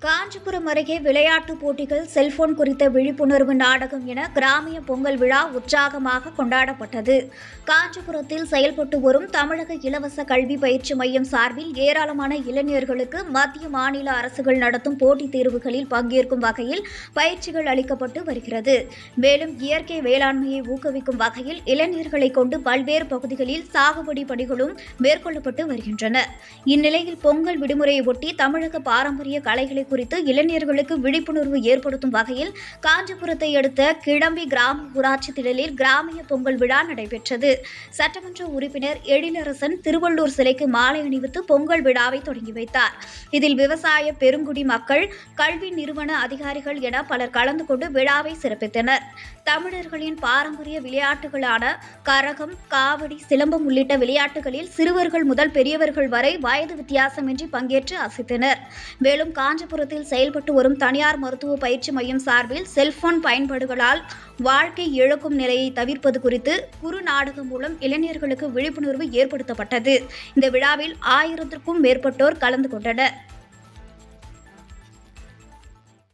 காஞ்சிபுரம் அருகே விளையாட்டுப் போட்டிகள் செல்போன் குறித்த விழிப்புணர்வு நாடகம் என கிராமிய பொங்கல் விழா உற்சாகமாக கொண்டாடப்பட்டது. காஞ்சிபுரத்தில் செயல்பட்டு வரும் தமிழக இலவச கல்வி பயிற்சி மையம் சார்பில் ஏராளமான இளைஞர்களுக்கு மத்திய மாநில அரசுகள் நடத்தும் போட்டித் தேர்வுகளில் பங்கேற்கும் வகையில் பயிற்சிகள் அளிக்கப்பட்டு வருகிறது. மேலும் இயற்கை வேளாண்மையை ஊக்குவிக்கும் வகையில் இளைஞர்களை கொண்டு பல்வேறு பகுதிகளில் சாகுபடி பணிகளும் மேற்கொள்ளப்பட்டு வருகின்றன. இந்நிலையில் பொங்கல் விடுமுறையை ஒட்டி தமிழக பாரம்பரிய கலைகளை குறித்து இளைஞர்களுக்கு விழிப்புணர்வு ஏற்படுத்தும் வகையில் காஞ்சிபுரத்தை அடுத்த கிளம்பி கிராம ஊராட்சி திடலில் கிராமிய பொங்கல் விழா நடைபெற்றது. சட்டமன்ற உறுப்பினர் எழிலரசன் திருவள்ளூர் சிலைக்கு மாலை அணிவித்து பொங்கல் விழாவை தொடங்கி வைத்தார். இதில் விவசாய பெருங்குடி மக்கள் கல்வி நிறுவன அதிகாரிகள் என பலர் கலந்து கொண்டு விழாவை சிறப்பித்தனர். தமிழர்களின் பாரம்பரிய விளையாட்டுகளான கரகம் காவடி சிலம்பம் உள்ளிட்ட விளையாட்டுகளில் சிறுவர்கள் முதல் பெரியவர்கள் வரை வயது வித்தியாசமின்றி பங்கேற்று அசைத்தனர். மேலும் காஞ்சிபுரம் காஞ்சிபுரத்தில் செயல்பட்டு வரும் தனியார் மருத்துவ பயிற்சி மையம் சார்பில் செல்போன் பயன்பாடுகளால் வாழ்க்கை இழக்கும் நிலையை தவிர்ப்பது குறித்து குறு நாடகம் மூலம் இளைஞர்களுக்கு விழிப்புணர்வு ஏற்படுத்தப்பட்டது. இந்த விழாவில் ஆயிரத்திற்கும் மேற்பட்டோர் கலந்து கொண்டனர்.